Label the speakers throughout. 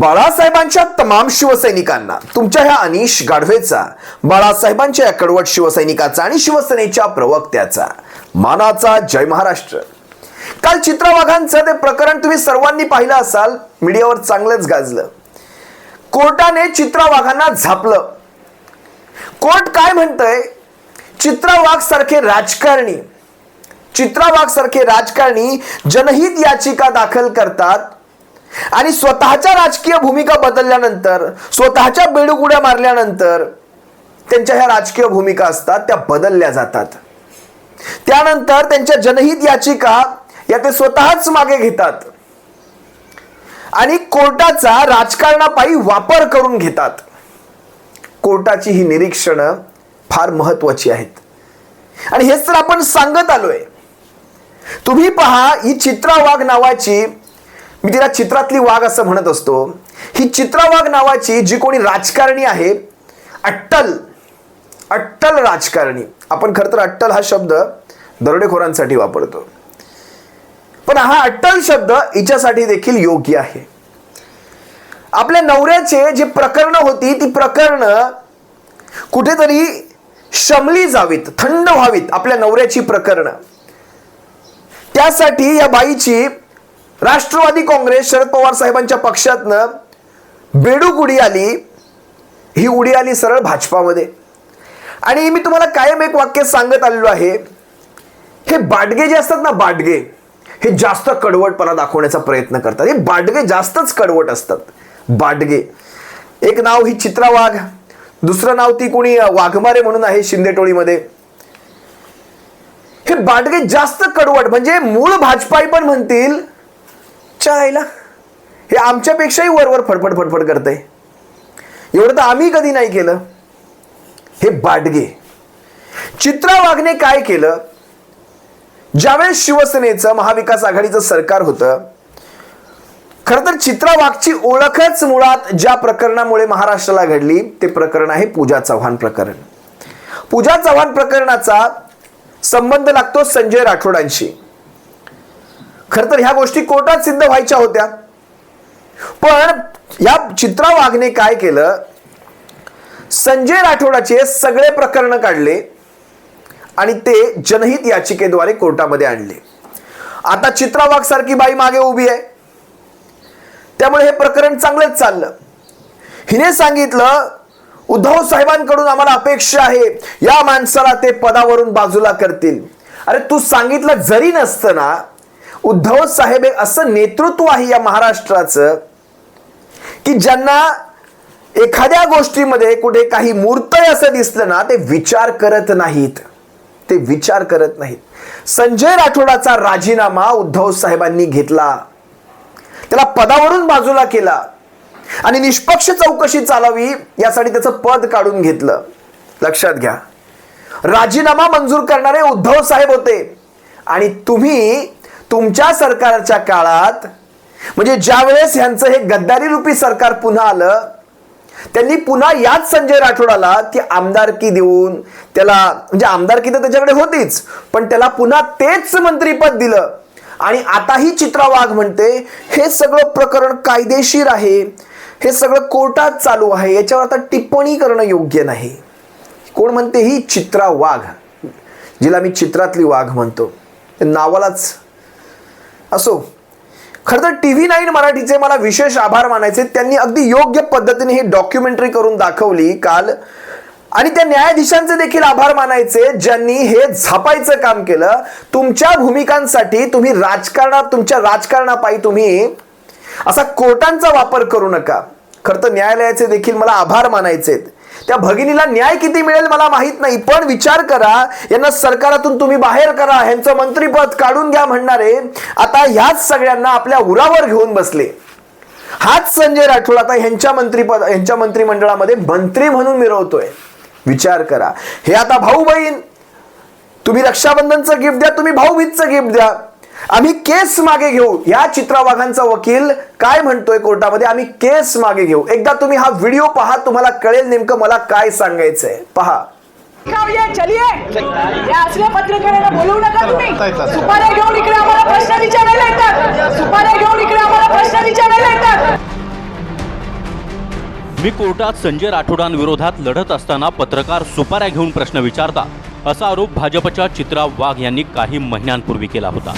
Speaker 1: बाळासाहेबांच्या तमाम शिवसैनिकांना तुमच्या ह्या अनिश गाढवेचा बाळासाहेबांच्या या कडवट शिवसैनिकाचा आणि शिवसेनेच्या प्रवक्त्याचा. मानाचा जय महाराष्ट्र. काल चित्रा वाघांचं ते प्रकरण तुम्ही सर्वांनी पाहिलं असाल मीडियावर चांगलंच गाजलं. कोर्टाने चित्रा वाघांना झापलं. कोर्ट काय म्हणतंय? चित्रा वाघ सारखे राजकारणी चित्रा वाघ सारखे राजकारणी जनहित याचिका दाखल करतात आणि स्वतःच्या राजकीय भूमिका बदलल्यानंतर स्वतःच्या बेडूक मारल्यानंतर त्यांच्या ह्या राजकीय भूमिका असतात त्या बदलल्या जातात. त्यानंतर त्यांच्या जनहित याचिका या ते स्वतःच मागे घेतात. आणि कोर्टाचा राजकारणापायी वापर करून घेतात. कोर्टाची ही निरीक्षणं फार महत्वाची आहेत. आणि हेच तर आपण सांगत आलोय. तुम्ही पहा ही चित्रा वाघ नावाची मी तिला चित्रातली वाघ असं म्हणत असतो. ही चित्रा वाघ नावाची जी कोणी राजकारणी आहे अट्टल अट्टल राजकारणी. आपण खरं तर अट्टल हा शब्द दरोडेखोरांसाठी वापरतो. पण हा अट्टल शब्द हिच्यासाठी देखील योग्य आहे. आपल्या नवऱ्याचे जे प्रकरण होती ती प्रकरण कुठेतरी शमली जावीत थंड व्हावीत आपल्या नवऱ्याची प्रकरण. त्यासाठी या बाईची राष्ट्रवादी काँग्रेस शरद पवार साहेबांच्या पक्षातनं बेडूक उडी आली. ही उडी आली सरळ भाजपामध्ये. आणि मी तुम्हाला कायम एक वाक्य सांगत आलेलो आहे. हे बाडगे जे असतात ना बाडगे हे जास्त कडवटपणा दाखवण्याचा प्रयत्न करतात. हे बाडगे जास्तच कडवट असतात. बाडगे एक नाव ही चित्रा वाघ दुसरं नाव ती कोणी वाघमारे म्हणून आहे शिंदेटोळीमध्ये. हे बाडगे जास्त कडवट म्हणजे मूळ भाजपाई पण म्हणतील चायला हे आमच्यापेक्षाही वरवर फडफड फडफड करतंय. एवढं तर आम्ही कधी नाही केलं. हे बाडगे. चित्रा वाघने काय केलं? ज्यावेळेस शिवसेनेचं महाविकास आघाडीचं सरकार होतं खरं तर चित्रा वाघची ओळखच मुळात ज्या प्रकरणामुळे महाराष्ट्राला घडली ते प्रकरण आहे पूजा चव्हाण प्रकरण. पूजा चव्हाण प्रकरणाचा संबंध लागतो संजय राठोडांशी. खर तर ह्या गोष्टी कोर्टात सिद्ध व्हायच्या होत्या. पण या चित्रा वाघने काय केलं? संजय राठोडाचे सगळे प्रकरण काढले आणि ते जनहित याचिकेद्वारे कोर्टामध्ये आणले. आता चित्रा वाघ सारखी बाई मागे उभी आहे. त्यामुळे हे प्रकरण चांगलंच चाललं. हिने सांगितलं उद्धव साहेबांकडून आम्हाला अपेक्षा आहे या माणसाला ते पदावरून बाजूला करतील. अरे तू सांगितलं जरी नसतं ना उद्धव साहेब एक असं नेतृत्व आहे या महाराष्ट्राचं की ज्यांना एखाद्या गोष्टीमध्ये कुठे काही मूर्तय असं दिसलं ना ते विचार करत नाहीत. ते विचार करत नाहीत. संजय राठोडाचा राजीनामा उद्धव साहेबांनी घेतला. त्याला पदावरून बाजूला केला. आणि निष्पक्ष चौकशी चालावी यासाठी त्याचं पद काढून घेतलं. लक्षात घ्या. राजीनामा मंजूर करणारे उद्धव साहेब होते. आणि तुम्ही तुमच्या सरकारच्या काळात म्हणजे ज्यावेळेस ह्यांचं हे गद्दारी रूपी सरकार पुन्हा आलं त्यांनी पुन्हा याच संजय राठोडाला ती आमदारकी देऊन त्याला म्हणजे आमदारकी तर त्याच्याकडे होतीच पण त्याला पुन्हा तेच मंत्रीपद दिलं. आणि आताही चित्रा वाघ म्हणते हे सगळं प्रकरण कायदेशीर आहे. हे सगळं कोर्टात चालू आहे. याच्यावर आता टिप्पणी करणं योग्य नाही. कोण म्हणते ही चित्रा वाघ. जिला मी चित्रातली वाघ म्हणतो. नावालाच असो. खरं तर टी व्ही नाईन मराठीचे मला विशेष आभार मानायचे. त्यांनी अगदी योग्य पद्धतीने ही डॉक्युमेंटरी करून दाखवली काल. आणि त्या न्यायाधीशांचे देखील आभार मानायचे ज्यांनी हे झापायचं काम केलं. तुमच्या भूमिकांसाठी तुम्ही राजकारणात तुमच्या राजकारणापायी तुम्ही असा कोर्टांचा वापर करू नका. खरं तर न्यायालयाचे देखील मला आभार मानायचे त्या भगिनीला न्याय किती मिळेल मला माहीत नाही पण विचार करा. यांना सरकारातून तुम्ही बाहेर करा. ह्यांचं मंत्रीपद काढून घ्या म्हणणारे आता ह्याच सगळ्यांना आपल्या उरावर घेऊन बसले. हाच संजय राठोड आता ह्यांच्या मंत्रीपद ह्यांच्या मंत्रिमंडळामध्ये मंत्री म्हणून मिरवतोय. विचार करा. हे आता भाऊ बहीण तुम्ही रक्षाबंधनचं गिफ्ट द्या तुम्ही भाऊबीजचं गिफ्ट द्या. आम्ही केस मागे घेऊ. या चित्रा वाघांचा वकील काय म्हणतोय कोर्टामध्ये? आम्ही केस मागे घेऊ. एकदा तुम्ही हा व्हिडिओ पहा तुम्हाला कळेल नेमकं मला काय सांगायचंय. पहा.
Speaker 2: खाऊ ये चलिए या असल्या पत्रकारांना बोलवू नका तुम्ही. सुपाऱ्या घेऊन इकडे आम्हाला प्रश्न विचारायला येतात. सुपाऱ्या घेऊन इकडे आम्हाला प्रश्न विचारायला येतात.
Speaker 3: मी कोर्टात संजय राठोडांविरोधात लढत असताना पत्रकार सुपाऱ्या घेऊन प्रश्न विचारता असा आरोप भाजपच्या चित्रा वाघ यांनी काही महिन्यांपूर्वी केला होता.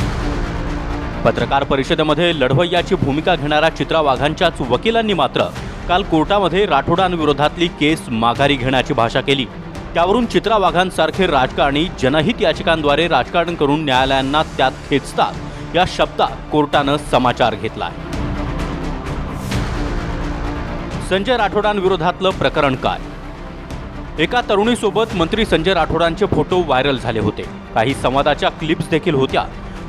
Speaker 3: पत्रकार परिषदेमध्ये लढवय्याची भूमिका घेणाऱ्या चित्रा वाघांच्याच वकिलांनी मात्र काल कोर्टामध्ये राठोडांविरोधातली केस माघारी घेण्याची भाषा केली. त्यावरून चित्रा वाघांसारखे राजकारणी जनहित याचिकांद्वारे राजकारण करून न्यायालयांना त्यात खेचतात. या शब्दात कोर्टानं समाचार घेतला आहे. संजय राठोडांविरोधातलं प्रकरण काय? एका तरुणीसोबत मंत्री संजय राठोडांचे फोटो व्हायरल झाले होते. काही संवादाच्या क्लिप्स देखील होत्या.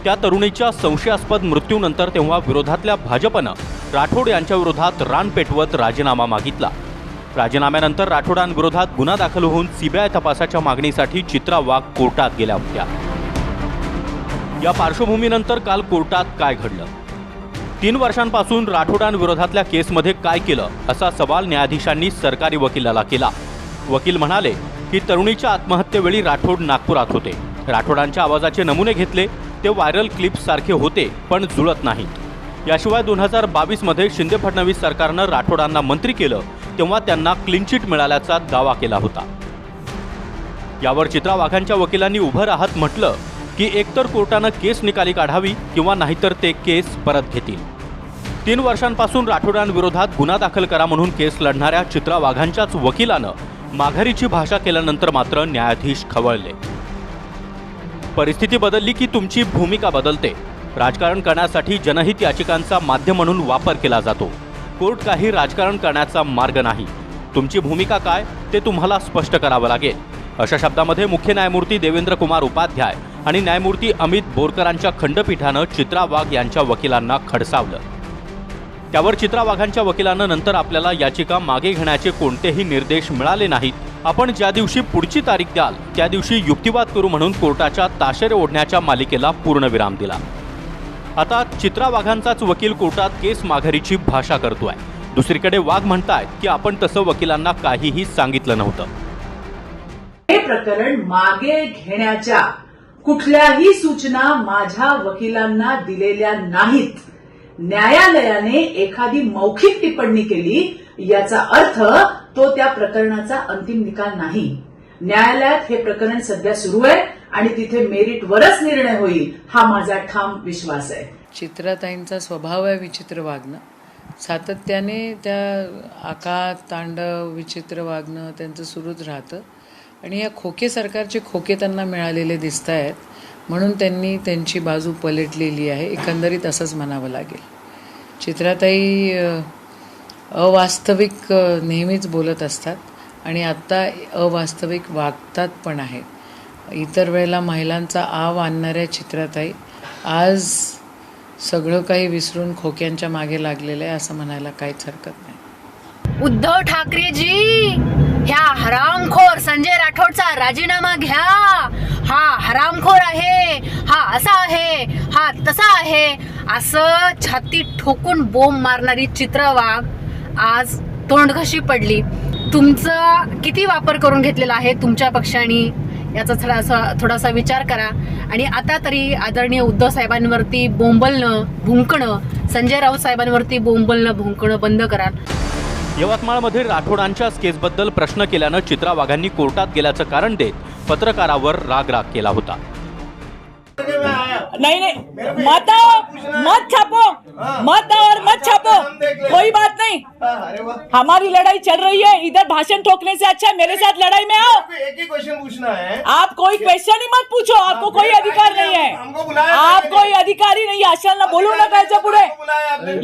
Speaker 3: त्या तरुणीच्या संशयास्पद मृत्यूनंतर तेव्हा विरोधातल्या भाजपनं राठोड यांच्या विरोधात रान पेटवत राजीनामा मागितला. राजीनाम्यानंतर राठोडांविरोधात गुन्हा दाखल होऊन सीबीआय तपासाच्या मागणीसाठी चित्रा वाघ कोर्टात गेल्या होत्या. या पार्श्वभूमीनंतर काल कोर्टात काय घडलं? तीन वर्षांपासून राठोडांविरोधातल्या केसमध्ये काय केलं असा सवाल न्यायाधीशांनी सरकारी वकिलाला केला. वकील म्हणाले की तरुणीच्या आत्महत्येवेळी राठोड नागपुरात होते. राठोडांच्या आवाजाचे नमुने घेतले ते व्हायरल क्लिप्ससारखे होते पण जुळत नाहीत याशिवाय दोन हजार बावीसमध्ये शिंदे फडणवीस सरकारनं राठोडांना मंत्री केलं तेव्हा त्यांना क्लीनचिट मिळाल्याचा दावा केला होता. यावर चित्रा वाघांच्या वकिलांनी उभं राहत म्हटलं की एकतर कोर्टानं केस निकाली काढावी किंवा नाहीतर ते केस परत घेतील. तीन वर्षांपासून राठोडांविरोधात गुन्हा दाखल करा म्हणून केस लढणाऱ्या चित्रा वाघांच्याच वकिलानं माघारीची भाषा केल्यानंतर मात्र न्यायाधीश खवळले. परिस्थिती बदलली की तुमची भूमिका बदलते. राजकारण करण्यासाठी जनहित याचिकांचा माध्यम म्हणून वापर केला जातो. कोर्ट काही राजकारण करण्याचा मार्ग नाही. तुमची भूमिका काय ते तुम्हाला स्पष्ट करावं लागेल. अशा शब्दामध्ये मुख्य न्यायमूर्ती देवेंद्र कुमार उपाध्याय आणि न्यायमूर्ती अमित बोरकरांच्या खंडपीठानं चित्रा वाघ यांच्या वकिलांना खडसावलं. त्यावर चित्रा वाघांच्या वकिलांना नंतर आपल्याला याचिका मागे घेण्याचे कोणतेही निर्देश मिळाले नाहीत आपण ज्या दिवशी पुढची तारीख द्याल त्या दिवशी युक्तिवाद करू म्हणून कोर्टाच्या ताशेरे ओढण्याच्या मालिकेला पूर्णविराम दिला. आता चित्रा वाघांचाच वकील कोर्टात केस माघारीची भाषा करतोय. दुसरीकडे वाघ म्हणतायत की आपण तसं वकिलांना काहीही सांगितलं नव्हतं.
Speaker 2: हे प्रकरण मागे घेण्याच्या कुठल्याही सूचना माझ्या वकिलांना दिलेल्या नाहीत. न्यायालयाने एखादी मौखिक टिप्पणी केली याचा अर्थ तो त्या प्रकरणाचा अंतिम निकाल नाही. न्यायालयात हे प्रकरण सध्या सुरू आहे आणि तिथे मेरिटवरच निर्णय होईल हा माझा ठाम विश्वास आहे.
Speaker 4: चित्राताईंचा स्वभाव आहे विचित्र वागणं. सातत्याने त्या आकात तांडव विचित्र वागणं त्यांचं सुरूच राहतं. आणि या खोके सरकारचे खोके त्यांना मिळालेले दिसत आहेत म्हणून त्यांनी त्यांची बाजू पलटलेली आहे एकंदरीत असंच म्हणावं लागेल. चित्राताई अवास्तविक नेहमीच बोलत असतात. आणि आत्ता अवास्तविक वागतात पण आहेत. इतर वेळेला महिलांचा आव आणणाऱ्या चित्राताई आज सगळं काही विसरून खोक्यांच्या मागे लागलेलं आहे असं म्हणायला काहीच हरकत नाही.
Speaker 5: उद्धव ठाकरेजी ह्या हरामखोर संजय राठोडचा राजीनामा घ्या. हा हरामखोर आहे हा असा आहे हा तसा आहे असं छाती ठोकून बोंब मारणारी चित्रवाघ आज तोंडघशी पडली. तुमचा किती वापर करून घेतलेला आहे तुमच्या पक्षाने? याचा थोडासा थोडासा विचार करा. आणि आता तरी आदरणीय उद्धव साहेबांवरती बोंबलणं भुंकणं संजय राऊत साहेबांवरती बोंबलणं भुंकणं बंद करा.
Speaker 3: यवतमाळमध्ये राठोडांच्याच केसबद्दल प्रश्न केल्यानं चित्रा वाघांनी कोर्टात गेल्याचं कारण देत पत्रकारावर राग राग केला होता.
Speaker 2: नहीं नहीं. मत मत छापो. मत और मत छापो. हमारी लड़ाई चल रही है इधर भाषण ठोकने से अच्छा मेरे साथ लड़ाई में आओ।
Speaker 6: एक ही क्वेश्चन पूछना है।
Speaker 2: आप कोई क्वेश्चन ही मत पूछो आपको कोई अधिकार नहीं है। आप कोई अधिकारी नाही अशांना बोलू नका
Speaker 6: याच्यापुढे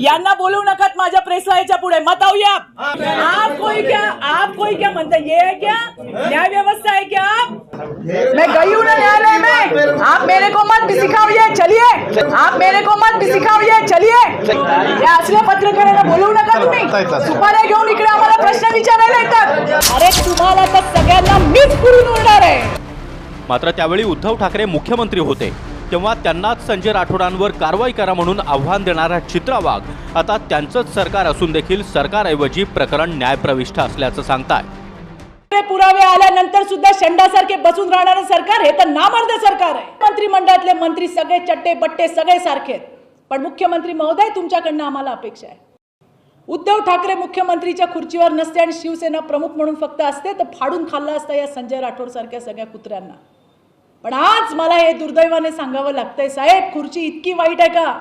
Speaker 2: यांना बोलू नकात माझ्या प्रेसला याच्यापुढे मत आऊये आप कोई क्या आप कोई क्या म्हणता ये है क्या? न्याय व्यवस्था है क्या? मैं गई हूँ न्यायालय में। आप मेरे को मत भी सिखाइए चलिए। आप मेरे को मत भी सिखाइए चलिए। या असल्या पत्रकारांना बोलवू नका तुम्ही सुपाऱ्या घेऊन इकडे आम्हाला प्रश्न विचारायला येतात अरे तुम्हाला तर सगळ्यांना मीच पुरून उडणार आहे
Speaker 3: मात्र त्यावेळी उद्धव ठाकरे मुख्यमंत्री होते तेव्हा त्यांनाच संजय राठोडांवर कारवाई करा म्हणून आव्हान देणारा चित्रा वाघ आता त्यांचंच सरकार असून देखील सरकारऐवजी प्रकरण न्यायप्रविष्ट असल्याचं सांगताय.
Speaker 2: पुरावे आल्यानंतर सुद्धा शंडासारखे बसून राहणारं सरकार हे तर नामर्द सरकार आहे. मंत्रिमंडळातले मंत्री सगळे चट्टे बट्टे सगळे सारखे आहेत. पण मुख्यमंत्री महोदय तुमच्याकडनं आम्हाला अपेक्षा आहे. उद्धव ठाकरे मुख्यमंत्रीच्या खुर्चीवर नसते आणि शिवसेना प्रमुख म्हणून फक्त असते तर फाडून खाल्ला असता या संजय राठोड सारख्या सगळ्या कुत्र्यांना. पण आज मला हे दुर्दैवाने सांगावं लागतंय साहेब खुर्ची इतकी वाईट आहे का?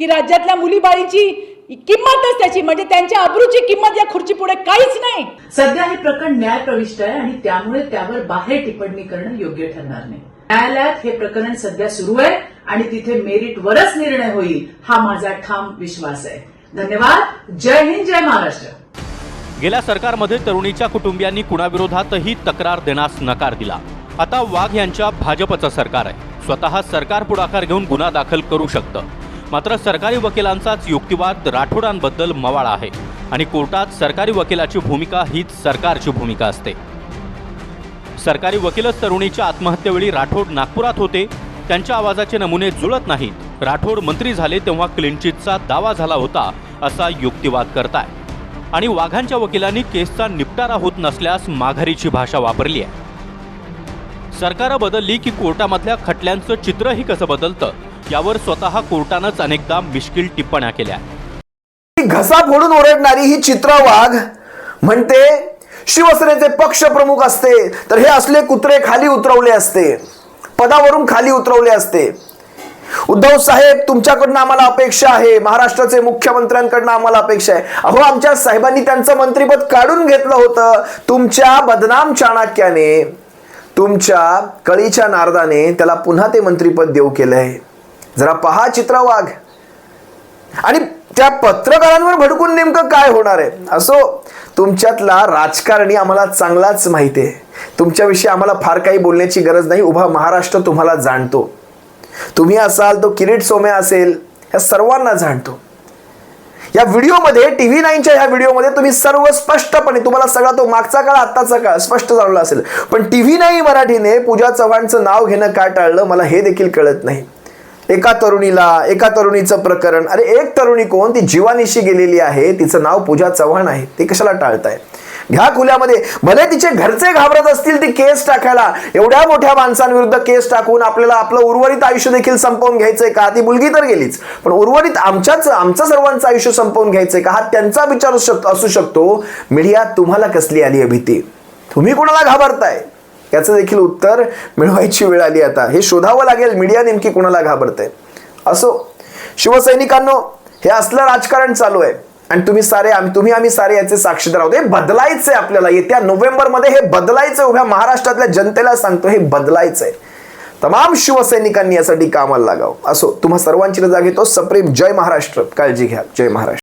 Speaker 2: की राज्यातल्या मुलीबाळीची किंमतच त्याची. म्हणजे त्यांच्या अब्रूची किंमत या खुर्ची पुढे काहीच नाही.
Speaker 7: सध्या हे प्रकरण न्यायप्रविष्ट आहे आणि त्यामुळे त्यावर बाहेर टिप्पणी करणं योग्य ठरणार नाही. न्यायालयात हे प्रकरण सध्या सुरू आहे आणि तिथे मेरिटवरच निर्णय होईल हा माझा ठाम विश्वास आहे. धन्यवाद. जय हिंद जय महाराष्ट्र.
Speaker 3: गेल्या सरकारमध्ये तरुणीच्या कुटुंबियांनी कुणाविरोधातही तक्रार देण्यास नकार दिला. आता वाघ यांच्या भाजपचं सरकार आहे. स्वतः सरकार पुढाकार घेऊन गुन्हा दाखल करू शकतं. मात्र सरकारी वकिलांचाच युक्तिवाद राठोडांबद्दल मवाळा आहे आणि कोर्टात सरकारी वकिलाची भूमिका हीच सरकारची भूमिका असते. सरकारी वकीलच तरुणीच्या आत्महत्येवेळी राठोड नागपुरात होते. त्यांच्या आवाजाचे नमुने जुळत नाहीत. राठोड मंत्री झाले तेव्हा क्लिनचिटचा दावा झाला होता असा युक्तिवाद करताय. आणि वाघांच्या वकिलांनी केसचा निपटारा होत नसल्यास माघारीची भाषा वापरली आहे. सरकारं बदलली की कोर्टामधल्या खटल्यांचं चित्रही कसं बदलतं? यावर स्वतः कोर्टानंच अनेकदा मिश्किल टिप्पण्या केल्या.
Speaker 1: घसा फोडून ओरडणारी ही चित्रा वाघ म्हणते शिवसेनेचे पक्ष प्रमुख असते तर हे असले कुत्रे खाली उतरवले असते पदावरून खाली उतरवले असते. उद्धव साहेब तुमच्याकडनं आम्हाला अपेक्षा आहे महाराष्ट्राचे मुख्यमंत्र्यांकडनं आम्हाला अपेक्षा आहे. अहो आमच्या साहेबांनी त्यांचं मंत्रीपद काढून घेतलं होतं तुमच्या बदनाम चाणक्याने तुमच्या कळीच्या नारदाने त्याला पुन्हा ते मंत्रीपद देऊ केलंय. जरा पहा चित्रा वाघ आणि त्या पत्रकारांवर भडकून नेमकं काय होणार आहे? असो तुमच्यातला राजकारणी आम्हाला चांगलाच माहिती आहे. तुमच्याविषयी आम्हाला फार काही बोलण्याची गरज नाही. उभा महाराष्ट्र तुम्हाला जाणतो. तुम्ही असाल तो किरीट सोम्या असेल या सर्वांना जाणतो. या व्हिडिओमध्ये टी व्ही नाईनच्या ह्या व्हिडिओमध्ये तुम्ही सर्व स्पष्टपणे तुम्हाला सगळा तो मागचा काळ आत्ताचा काळ स्पष्ट झालेला असेल. पण टी व्ही नाही मराठीने पूजा चव्हाणचं नाव घेणं का टाळलं मला हे देखील कळत नाही. एका तरुणीला एका तरुणीचं प्रकरण. अरे एक तरुणी कोण? ती जीवानिशी गेलेली आहे. तिचं नाव पूजा चव्हाण आहे. ते कशाला टाळताय? घ्या खुल्यामध्ये. भले तिचे घरचे घाबरत असतील ती केस टाकायला. एवढ्या मोठ्या माणसांविरुद्ध केस टाकून आपल्याला आपलं उर्वरित आयुष्य देखील संपवून घ्यायचंय का? ती मुलगी तर गेलीच. पण उर्वरित आमच्याच आमचं सर्वांचं आयुष्य संपवून घ्यायचंय का? हा त्यांचा विचार असू शक- असू शकतो. मीडिया तुम्हाला कसली आली आहे भीती? तुम्ही कोणाला घाबरताय? याचं देखील उत्तर मिळवायची वेळ आली आता. हे शोधावं लागेल मीडिया नेमकी कुणाला घाबरते? असो शिवसैनिकांनो हे असलं राजकारण चालू आहे. आणि तुम्ही सारे आम्ही तुम्ही आम्ही सारे याचे साक्षीदार आहोत. हे बदलायचंय आपल्याला. येत्या नोव्हेंबरमध्ये हे बदलायचं उभ्या महाराष्ट्रातल्या जनतेला सांगतो हे बदलायचंय. तमाम शिवसैनिकांनी यासाठी कामाला लागावं. असो तुम्हा सर्वांची रजा घेतो. सप्रेम जय महाराष्ट्र. काळजी घ्या. जय महाराष्ट्र.